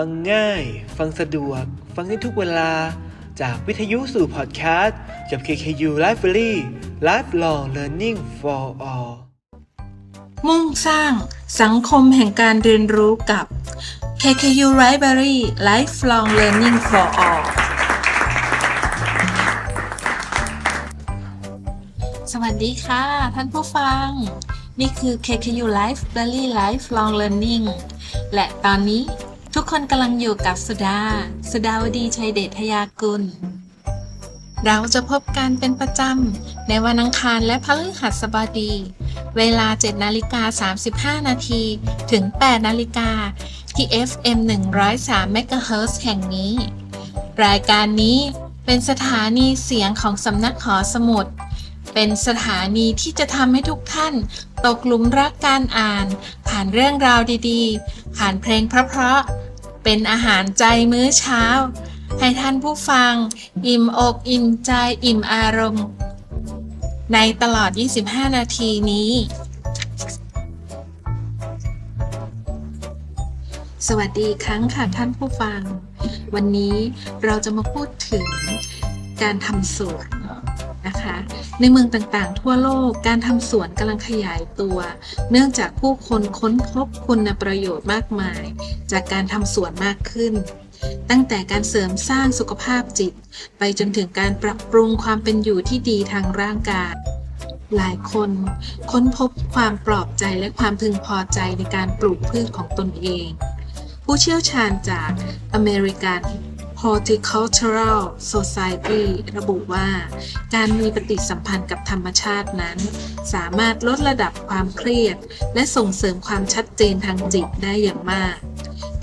ฟังง่าย ฟังสะดวก ฟังได้ทุกเวลา จากวิทยุสู่พอดแคสต์กับ KKU Library Lifelong Learning for All มุ่งสร้างสังคมแห่งการเรียนรู้กับ KKU Library Lifelong Learning for All สวัสดีค่ะ ท่านผู้ฟัง นี่คือ KKU Library Lifelong Learning และตอนนี้ กคนกำลังอยู่กับสุดา สุดาวดีชัยเดชทยากุล เราจะพบกันเป็นประจำ ในวันอังคารและพฤหัสบดี เวลา 7 นาฬิกา 35 นาทีถึง 8 นาฬิกา ที่ FM 103 MHz แห่งนี้ รายการนี้เป็นสถานีเสียงของสำนักหอสมุด เป็นสถานีที่จะทำให้ทุกท่านตกหลุมรักการอ่าน ผ่านเรื่องราวดีๆ ผ่านเพลงเพราะๆ เป็นอาหารใจมื้อเช้า ให้ท่านผู้ฟัง อิ่มอกอิ่มใจอิ่มอารมณ์ ในตลอด 25 นาทีนี้ สวัสดีครั้งค่ะท่านผู้ฟัง วันนี้เราจะมาพูดถึงการทำสวน นะคะ ในเมืองต่างๆ ทั่วโลกการทำสวนกำลังขยายตัว เนื่องจากผู้คนค้นพบคุณประโยชน์มากมาย จากการทำสวนมากขึ้น ตั้งแต่การเสริมสร้างสุขภาพจิต ไปจนถึงการปรับปรุงความเป็นอยู่ที่ดีทางร่างกายหลายคนค้นพบความปลอบใจและความพึงพอใจในการปลูกพืชของตนเอง ผู้เชี่ยวชาญจาก American Horticultural Society ระบุว่า การมีปฏิสัมพันธ์กับธรรมชาตินั้น สามารถลดระดับความเครียด และส่งเสริมความชัดเจนทางจิตได้อย่างมาก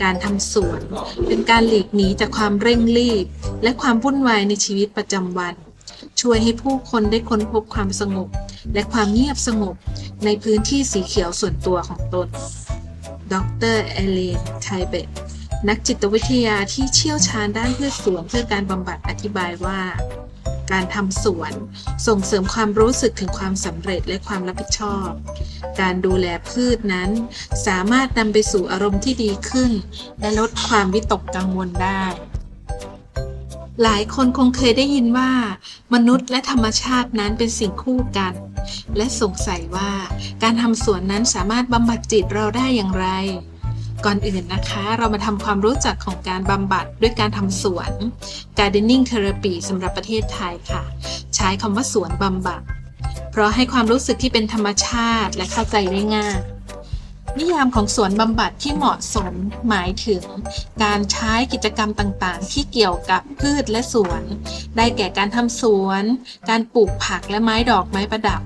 การทำสวนเป็นการหลีกหนีจากความเร่งรีบ และความวุ่นวายในชีวิตประจำวัน ช่วยให้ผู้คนได้ค้นพบความสงบ และความเงียบสงบในพื้นที่สีเขียวส่วนตัวของตน ดรเอเลนไทเบต นักจิตวิทยาที่เชี่ยวชาญด้านพืชสวนเพื่อการบำบัดอธิบายว่า การทำสวนส่งเสริมความรู้สึกถึงความสำเร็จและความรับผิดชอบ การดูแลพืชนั้น สามารถนำไปสู่อารมณ์ที่ดีขึ้น และลดความวิตกกังวลได้ หลายคนคงเคยได้ยินว่า มนุษย์และธรรมชาตินั้นเป็นสิ่งคู่กัน และสงสัยว่าการทำสวนนั้นสามารถบำบัดจิตเราได้อย่างไร ก่อนอื่นนะคะเรามาทำความรู้จักของการบำบัดด้วยการทำสวน Gardening Therapy สำหรับประเทศไทยค่ะ ใช้คำว่าสวนบำบัด เพราะให้ความรู้สึกที่เป็นธรรมชาติและเข้าใจได้ง่าย นิยามของสวนบำบัดที่เหมาะสมหมายถึง การใช้กิจกรรมต่างๆ ที่เกี่ยวกับพืชและสวน ได้แก่การทำสวน การปลูกผักและไม้ดอกไม้ประดับ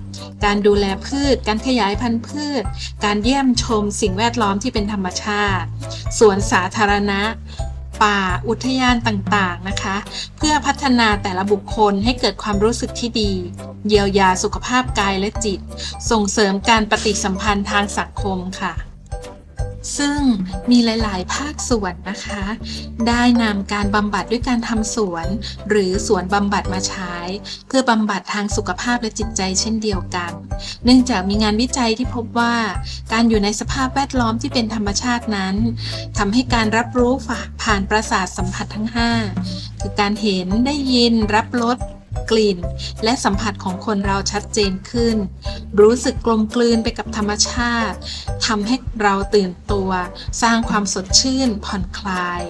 การดูแลพืช การขยายพันธุ์พืช การเยี่ยมชมสิ่งแวดล้อมที่เป็นธรรมชาติ สวนสาธารณะ ป่าอุทยานต่างๆนะคะ เพื่อพัฒนาแต่ละบุคคลให้เกิดความรู้สึกที่ดี เยียวยาสุขภาพกายและจิต ส่งเสริมการปฏิสัมพันธ์ทางสังคมค่ะ ซึ่งมีหลาย ๆ ภาคส่วนนะคะ ได้นำการบำบัดด้วยการทำสวน หรือสวนบำบัดมาใช้ เพื่อบำบัดทางสุขภาพและจิตใจเช่นเดียวกัน เนื่องจากมีงานวิจัยที่พบว่า การอยู่ในสภาพแวดล้อมที่เป็นธรรมชาตินั้นทำให้การรับรู้ผ่านประสาทสัมผัสทั้ง 5 คือการเห็นได้ยินรับรส กลิ่น และสัมผัสของคนเราชัดเจนขึ้น รู้สึกกลมกลืนไปกับธรรมชาติทำให้เราตื่นตัว สร้างความสดชื่น ผ่อนคลาย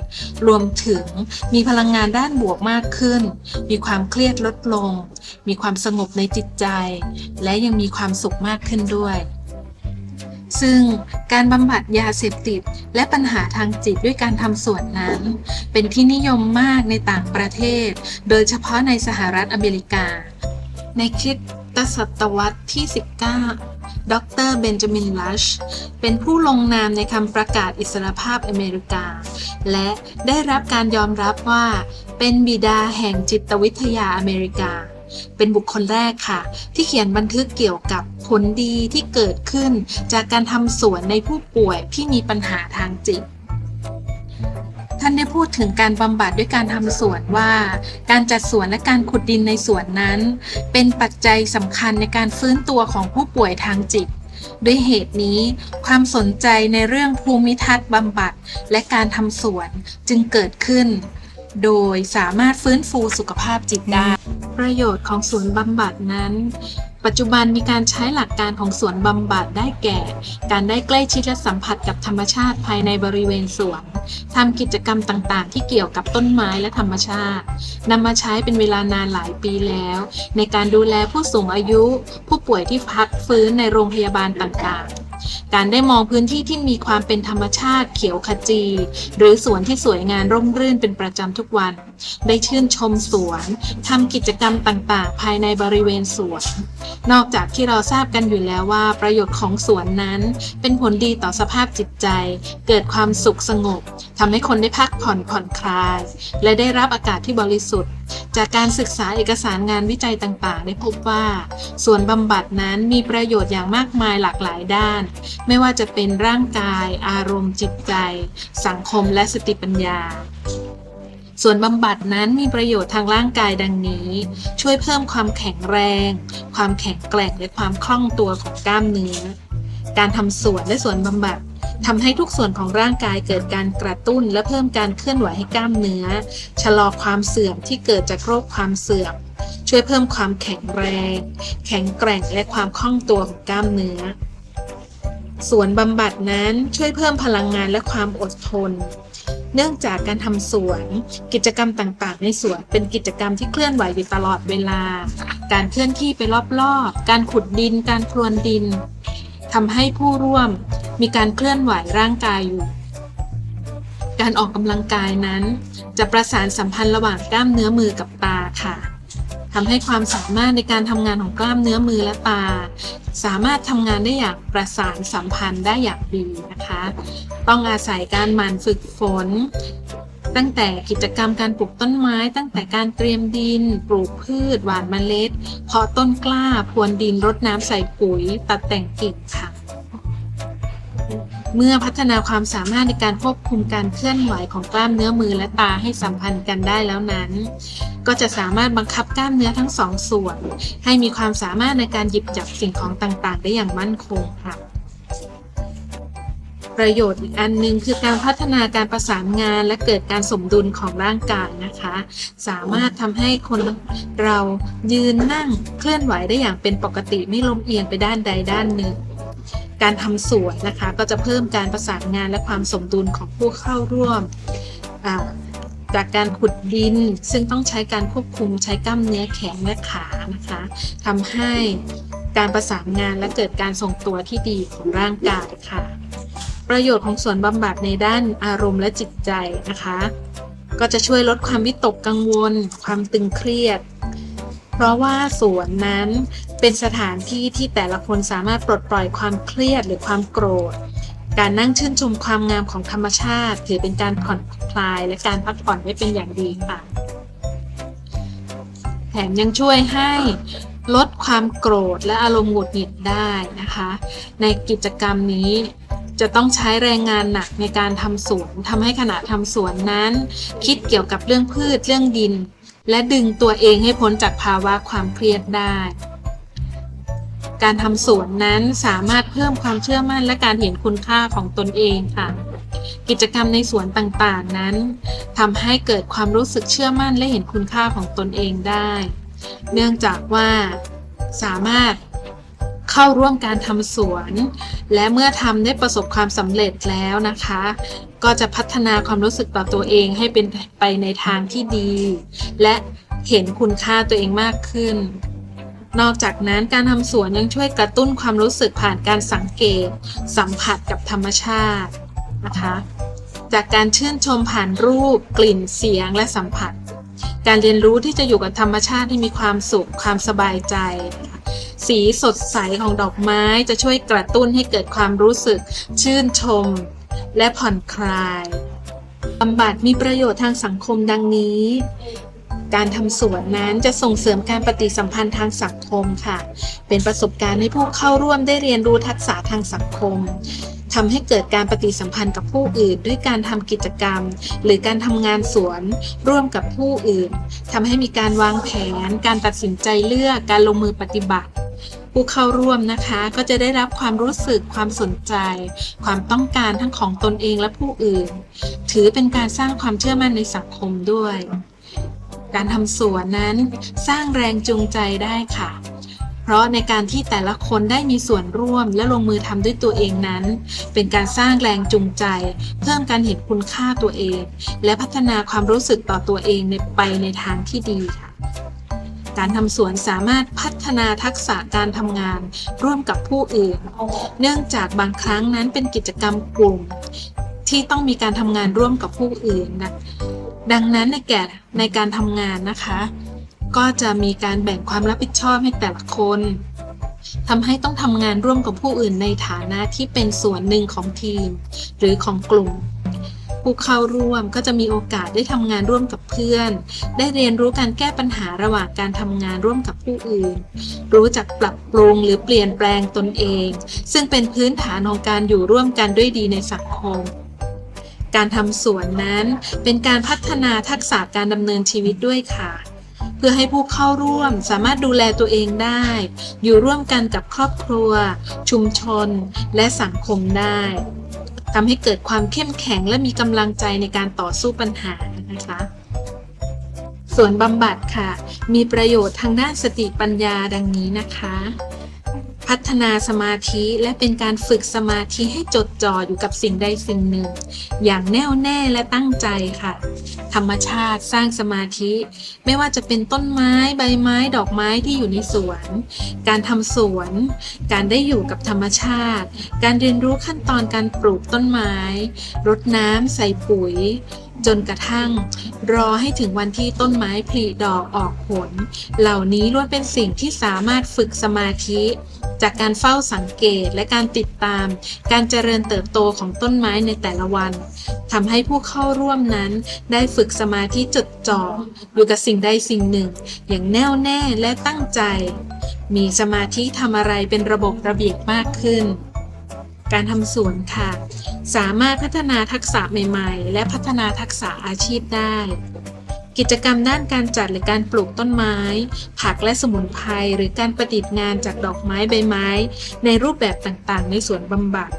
รวมถึงมีพลังงานด้านบวกมากขึ้น มีความเครียดลดลง มีความสงบในจิตใจ และยังมีความสุขมากขึ้นด้วย ซึ่งการบำบัดยาเสพติด และปัญหาทางจิตด้วยการทำสวนนั้น เป็นที่นิยมมากในต่างประเทศ โดยเฉพาะในสหรัฐอเมริกา ในคริสตศตวรรษที่ 19 ดรเบนจามินลัช เป็นผู้ลงนามในคำประกาศอิสรภาพอเมริกา และได้รับการยอมรับว่าเป็นบิดาแห่งจิตวิทยาอเมริกา เป็นบุคคลแรกค่ะ ที่เขียนบันทึกเกี่ยวกับผลดีที่เกิดขึ้น จากการทำสวนในผู้ป่วยที่มีปัญหาทางจิตท่านได้พูดถึงการบำบัดด้วยการทำสวนว่า การจัดสวนและการขุดดินในสวนนั้น เป็นปัจจัยสำคัญในการฟื้นตัวของผู้ป่วยทางจิต ด้วยเหตุนี้ ความสนใจในเรื่องภูมิทัศน์บำบัดและการทำสวนจึงเกิดขึ้น โดยสามารถฟื้นฟูสุขภาพจิตได้ ประโยชน์ของสวนบำบัดนั้น ปัจจุบันมีการใช้หลักการของสวนบำบัดได้แก่ การได้ใกล้ชิดและสัมผัสกับธรรมชาติภายในบริเวณสวนทำกิจกรรมต่างๆ ที่เกี่ยวกับต้นไม้และธรรมชาตินำมาใช้เป็นเวลานานหลายปีแล้ว ในการดูแลผู้สูงอายุ ผู้ป่วยที่พักฟื้นในโรงพยาบาลต่างๆการได้มองพื้นที่ที่มีความเป็นธรรมชาติเขียวขจี หรือสวนที่สวยงามร่มรื่นเป็นประจำทุกวัน ได้ชื่นชมสวนทำกิจกรรมต่างๆ ภายในบริเวณสวน นอกจากที่เราทราบกันอยู่แล้วว่า ประโยชน์ของสวนนั้น เป็นผลดีต่อสภาพจิตใจ เกิดความสุขสงบทำให้คนได้พักผ่อนผ่อนคลาย และได้รับอากาศที่บริสุทธิ์จากการศึกษาเอกสารงานวิจัยต่างๆ ได้พบว่า สวนบำบัดนั้นมีประโยชน์อย่างมากมายหลากหลายด้านไม่ว่าจะเป็นร่างกาย อารมณ์จิตใจ สังคมและสติปัญญา ส่วนบำบัดนั้นมีประโยชน์ทางร่างกายดังนี้ ช่วยเพิ่มความแข็งแรง ความแข็งแกร่งและความคล่องตัวของกล้ามเนื้อ การทำสวนและส่วนบำบัดทำให้ทุกส่วนของร่างกายเกิดการกระตุ้นและเพิ่มการเคลื่อนไหวให้กล้ามเนื้อ ชะลอความเสื่อมที่เกิดจากโรคความเสื่อม ช่วยเพิ่มความแข็งแรง แข็งแกร่งและความคล่องตัวของกล้ามเนื้อ สวนบำบัดนั้นช่วยเพิ่มพลังงานและความอดทน เนื่องจากการทำสวน กิจกรรมต่างๆ ในสวนเป็นกิจกรรมที่เคลื่อนไหวอยู่ตลอดเวลา การเคลื่อนที่ไปรอบๆ การขุดดิน การพรวนดินทำให้ผู้ร่วมมีการเคลื่อนไหวร่างกายอยู่ การออกกำลังกายนั้น จะประสานสัมพันธ์ระหว่างกล้ามเนื้อมือกับตาค่ะ ทำให้ความสามารถในการทำงานของกล้ามเนื้อมือและตา สามารถทำงานได้อย่างประสานสัมพันธ์ได้อย่างดีนะคะ ต้องอาศัยการหมั่นฝึกฝน ตั้งแต่กิจกรรมการปลูกต้นไม้ ตั้งแต่การเตรียมดิน ปลูกพืช หว่านเมล็ด เพาะต้นกล้าพรวนดินรดน้ำใส่ปุ๋ย ตัดแต่งกิ่งค่ะ เมื่อพัฒนาความสามารถในการควบคุมการเคลื่อนไหวของกล้ามเนื้อมือและตาให้สัมพันธ์กันได้แล้วนั้น ก็จะสามารถบังคับกล้ามเนื้อทั้งสองส่วน ให้มีความสามารถในการหยิบจับสิ่งของต่างๆ ได้อย่างมั่นคงค่ะประโยชน์อีกอันหนึ่งคือการพัฒนาการประสานงานและเกิดการสมดุลของร่างกายนะคะ สามารถทำให้คนเรายืนนั่งเคลื่อนไหวได้อย่างเป็นปกติไม่ล้มเอียงไปด้านใดด้านหนึ่ง การทำสวนนะคะ ก็จะเพิ่มการประสานงานและความสมดุลของผู้เข้าร่วม จากการขุดดินซึ่งต้องใช้การควบคุมใช้กล้ามเนื้อแขนและขานะคะทำให้การประสานงานและเกิดการทรงตัวที่ดีของร่างกายค่ะ ประโยชน์ของสวนบำบัดในด้านอารมณ์และจิตใจนะคะ ก็จะช่วยลดความวิตกกังวล ความตึงเครียด เพราะว่าสวนนั้นเป็นสถานที่ที่แต่ละคนสามารถปลดปล่อยความเครียดหรือความโกรธ การนั่งชื่นชมความงามของธรรมชาติ ถือเป็นการผ่อนคลายและการพักผ่อนได้เป็นอย่างดีค่ะ แถมยังช่วยให้ลดความโกรธและอารมณ์หงุดหงิดได้นะคะ ในกิจกรรมนี้จะต้องใช้แรงงานหนักในการทำสวนทำให้ขณะทำสวนนั้น คิดเกี่ยวกับเรื่องพืชเรื่องดิน และดึงตัวเองให้พ้นจากภาวะความเครียดได้ การทำสวนนั้นสามารถเพิ่มความเชื่อมั่นและการเห็นคุณค่าของตนเองค่ะ กิจกรรมในสวนต่างๆนั้นทำให้เกิดความรู้สึกเชื่อมั่นและเห็นคุณค่าของตนเองได้ เนื่องจากว่าสามารถเข้าร่วมการทำสวน และเมื่อทำได้ประสบความสำเร็จแล้วนะคะ ก็จะพัฒนาความรู้สึกต่อตัวเองให้เป็นไปในทางที่ดี และเห็นคุณค่าตัวเองมากขึ้น นอกจากนั้นการทำสวนยังช่วยกระตุ้นความรู้สึกผ่านการสังเกต สัมผัสกับธรรมชาตินะคะจากการชื่นชมผ่านรูป กลิ่นเสียงและสัมผัส การเรียนรู้ที่จะอยู่กับธรรมชาติที่มีความสุขความสบายใจ สีสดใสของดอกไม้จะช่วยกระตุ้นให้เกิดความรู้สึกชื่นชม และผ่อนคลายบำบัดมีประโยชน์ทางสังคมดังนี้ การทำสวนนั้นจะส่งเสริมการปฏิสัมพันธ์ทางสังคมค่ะ เป็นประสบการณ์ให้ผู้เข้าร่วมได้เรียนรู้ทักษะทางสังคมทำให้เกิดการปฏิสัมพันธ์กับผู้อื่น ด้วยการทำกิจกรรม หรือการทำงานสวนร่วมกับผู้อื่นทำให้มีการวางแผน การตัดสินใจเลือกการลงมือปฏิบัติ ผู้เข้าร่วมนะคะ ก็จะได้รับความรู้สึกความสนใจ ความต้องการทั้งของตนเองและผู้อื่น ถือเป็นการสร้างความเชื่อมั่นในสังคมด้วย การทำสวนนั้นสร้างแรงจูงใจได้ค่ะ เพราะในการที่แต่ละคนได้มีส่วนร่วมและลงมือทำด้วยตัวเองนั้น เป็นการสร้างแรงจูงใจ เพิ่มการเห็นคุณค่าตัวเอง และพัฒนาความรู้สึกต่อตัวเองในไปในทางที่ดีค่ะ การทำสวนสามารถพัฒนาทักษะการทำงานร่วมกับผู้อื่น เนื่องจากบางครั้งนั้นเป็นกิจกรรมกลุ่ม ที่ต้องมีการทำงานร่วมกับผู้อื่นนะดังนั้นในแก่ในการทำงานนะคะ ก็จะมีการแบ่งความรับผิดชอบให้แต่ละคนทำให้ต้องทำงานร่วมกับผู้อื่นในฐานะที่เป็นส่วนหนึ่งของทีม หรือของกลุ่ม ผู้เข้าร่วมก็จะมีโอกาสได้ทำงานร่วมกับเพื่อน ได้เรียนรู้การแก้ปัญหาระหว่างการทำงานร่วมกับผู้อื่น รู้จักปรับปรุงหรือเปลี่ยนแปลงตนเอง ซึ่งเป็นพื้นฐานของการอยู่ร่วมกันด้วยดีในสังคมการทำสวนนั้นเป็นการพัฒนาทักษะการดำเนินชีวิตด้วยค่ะ เพื่อให้ผู้เข้าร่วมสามารถดูแลตัวเองได้ อยู่ร่วมกันกับครอบครัว ชุมชน และสังคมได้ ทำให้เกิดความเข้มแข็งและมีกำลังใจในการต่อสู้ปัญหานะคะส่วนบำบัดค่ะ มีประโยชน์ทางด้านสติปัญญาดังนี้นะคะ พัฒนาสมาธิและเป็นการฝึกสมาธิให้จดจ่ออยู่กับสิ่งใดสิ่งหนึ่ง อย่างแน่วแน่และตั้งใจค่ะ ธรรมชาติสร้างสมาธิ ไม่ว่าจะเป็นต้นไม้ใบไม้ดอกไม้ที่อยู่ในสวน การทำสวน การได้อยู่กับธรรมชาติ การเรียนรู้ขั้นตอนการปลูกต้นไม้ รดน้ำใส่ปุ๋ยจนกระทั่ง รอให้ถึงวันที่ต้นไม้ผลิดอกออกผล เหล่านี้ล้วนเป็นสิ่งที่สามารถฝึกสมาธิ จากการเฝ้าสังเกตและการติดตาม การเจริญเติบโตของต้นไม้ในแต่ละวันทำให้ผู้เข้าร่วมนั้น ได้ฝึกสมาธิจดจ่ออยู่กับสิ่งใดสิ่งหนึ่ง อย่างแน่วแน่และตั้งใจ มีสมาธิทำอะไรเป็นระบบระเบียบมากขึ้น การทำสวนค่ะ สามารถพัฒนาทักษะใหม่ ๆ และพัฒนาทักษะอาชีพได้ กิจกรรมด้านการจัดหรือการปลูกต้นไม้ ผักและสมุนไพรหรือการประดิษฐ์งานจากดอกไม้ใบไม้ ในรูปแบบต่างๆ ในสวนบำบัด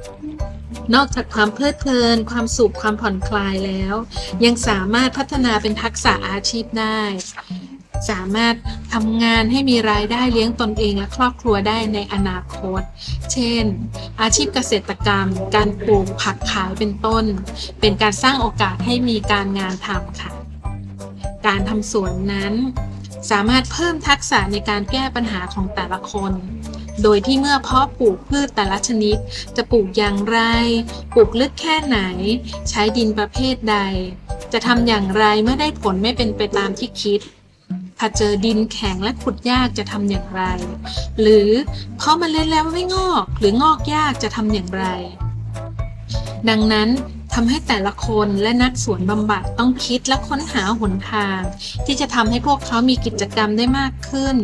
นอกจากความเพลิดเพลิน ความสุข ความผ่อนคลายแล้ว ยังสามารถพัฒนาเป็นทักษะอาชีพได้ สามารถทำงานให้มีรายได้เลี้ยงตนเองและครอบครัวได้ในอนาคต เช่น อาชีพเกษตรกรรม การปลูกผักขายเป็นต้น เป็นการสร้างโอกาสให้มีการงานทำค่ะ การทำสวนนั้น สามารถเพิ่มทักษะในการแก้ปัญหาของแต่ละคน โดยที่เมื่อเพาะปลูกพืชแต่ละชนิด จะปลูกอย่างไร ปลูกลึกแค่ไหน ใช้ดินประเภทใด จะทำอย่างไรเมื่อได้ผลไม่เป็นไปตามที่คิดถ้าเจอดินแข็งและขุดยากจะทำอย่างไร หรือเพาะมันเล็ดแล้วไม่งอก หรืองอกยากจะทำอย่างไร ดังนั้น ทำให้แต่ละคนและนักสวนบำบัดต้องคิดและค้นหาหนทาง ที่จะทำให้พวกเขามีกิจกรรมได้มากขึ้น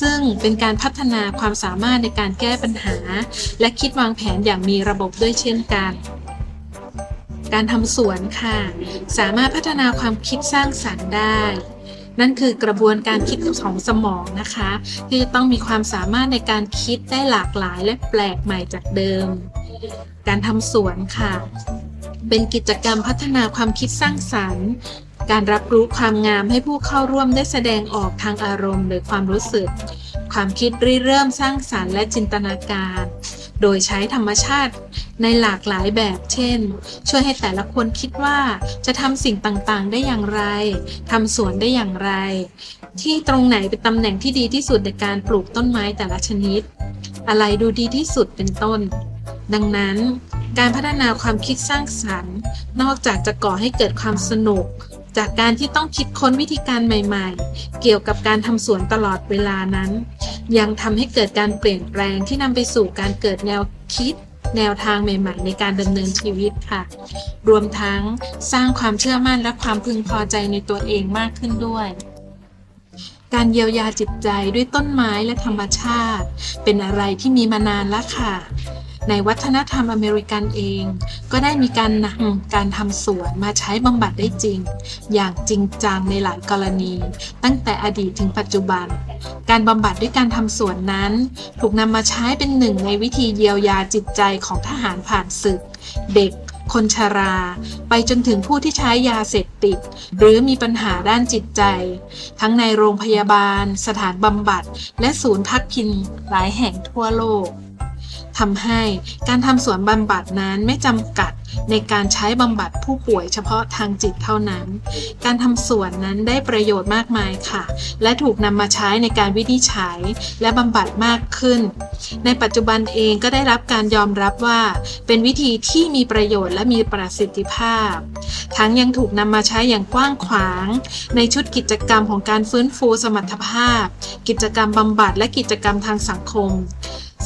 ซึ่งเป็นการพัฒนาความสามารถในการแก้ปัญหา และคิดวางแผนอย่างมีระบบด้วยเช่นกันการทำสวนค่ะ สามารถพัฒนาความคิดสร้างสรรค์ได้ นั่นคือกระบวนการคิดของสมองนะคะ ที่จะต้องมีความสามารถในการคิดได้หลากหลายและแปลกใหม่จากเดิม การทำสวนค่ะ เป็นกิจกรรมพัฒนาความคิดสร้างสรรค์ การรับรู้ความงามให้ผู้เข้าร่วมได้แสดงออกทางอารมณ์หรือความรู้สึก ความคิดริเริ่มสร้างสรรค์และจินตนาการ โดยใช้ธรรมชาติในหลากหลายแบบ เช่น ช่วยให้แต่ละคนคิดว่าจะทำสิ่งต่างๆ ได้อย่างไร ทำสวนได้อย่างไร ที่ตรงไหนเป็นตำแหน่งที่ดีที่สุดในการปลูกต้นไม้แต่ละชนิด อะไรดูดีที่สุดเป็นต้น ดังนั้น การพัฒนาความคิดสร้างสรรค์ นอกจากจะก่อให้เกิดความสนุก จากการที่ต้องคิดค้นวิธีการใหม่ๆ เกี่ยวกับการทำสวนตลอดเวลานั้น ยังทำให้เกิดการเปลี่ยนแปลงที่นำไปสู่การเกิดแนวคิดแนวทางใหม่ ๆ ในการดำเนินชีวิตค่ะ รวมทั้งสร้างความเชื่อมั่นและความพึงพอใจในตัวเองมากขึ้นด้วย การเยียวยาจิตใจด้วยต้นไม้และธรรมชาติ เป็นอะไรที่มีมานานแล้วค่ะ ในวัฒนธรรมอเมริกันเอง ก็ได้มีการนำการทำสวนมาใช้บำบัดได้จริง อย่างจริงจังในหลายกรณี ตั้งแต่อดีตถึงปัจจุบัน การบำบัดด้วยการทำสวนนั้น ถูกนำมาใช้เป็นหนึ่งในวิธีเยียวยาจิตใจของทหารผ่านศึก เด็กคนชรา ไปจนถึงผู้ที่ใช้ยาเสพติด หรือมีปัญหาด้านจิตใจ ทั้งในโรงพยาบาล สถานบำบัด และศูนย์พักพิงหลายแห่งทั่วโลก ทำให้การทำสวนบำบัดนั้นไม่จำกัดในการใช้บำบัดผู้ป่วยเฉพาะทางจิตเท่านั้น การทำสวนนั้นได้ประโยชน์มากมายค่ะ และถูกนำมาใช้ในการวินิจฉัยและบำบัดมากขึ้น ในปัจจุบันเองก็ได้รับการยอมรับว่า เป็นวิธีที่มีประโยชน์และมีประสิทธิภาพ ทั้งยังถูกนำมาใช้อย่างกว้างขวาง ในชุดกิจกรรมของการฟื้นฟูสมรรถภาพ กิจกรรมบำบัดและกิจกรรมทางสังคม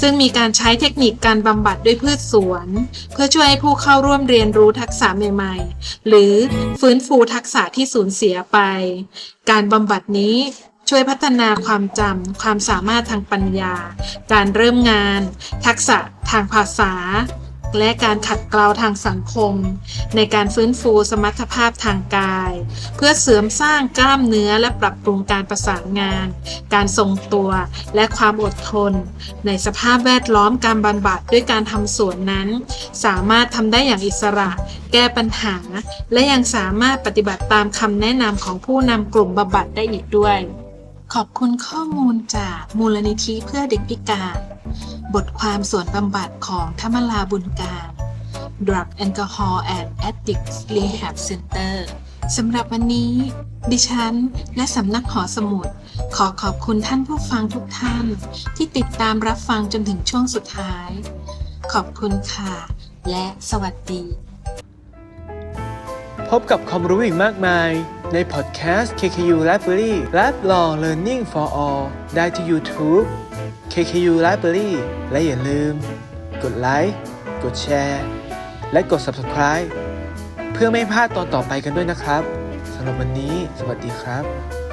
ซึ่งมีการใช้เทคนิคการบำบัดด้วยพืชสวน เพื่อช่วยให้ผู้เข้าร่วมเรียนรู้ทักษะใหม่ๆ หรือฟื้นฟูทักษะที่สูญเสียไป การบำบัดนี้ช่วยพัฒนาความจำ ความสามารถทางปัญญา การเริ่มงาน ทักษะทางภาษา และการขัดเกลาทางสังคม ในการฟื้นฟูสมรรถภาพทางกาย เพื่อเสริมสร้างกล้ามเนื้อและปรับปรุงการประสานงาน การทรงตัวและความอดทน ในสภาพแวดล้อมการบำบัดด้วยการทำสวนนั้น สามารถทำได้อย่างอิสระ แก้ปัญหา และยังสามารถปฏิบัติตามคำแนะนำของผู้นำกลุ่มบำบัดได้อีกด้วย ขอบคุณข้อมูลจากมูลนิธิเพื่อเด็กพิการ บทความส่วนบำบัดของธรรมลาบุญการ Drug Alcohol and Addicts Rehab Center สำหรับวันนี้ ดิฉัน และสำนักหอสมุด ขอขอบคุณท่านผู้ฟังทุกท่าน ที่ติดตามรับฟังจนถึงช่วงสุดท้าย ขอบคุณค่ะ และสวัสดี พบกับความรู้อีกมากมาย ในพอดแคสต์ KKU Library Lab Long Learning for All ได้ที่ YouTube KKU Library และอย่าลืม กดไลค์ กดแชร์ และกด Subscribe เพื่อไม่พลาดตอนต่อไปกันด้วยนะครับสำหรับวันนี้ สวัสดีครับ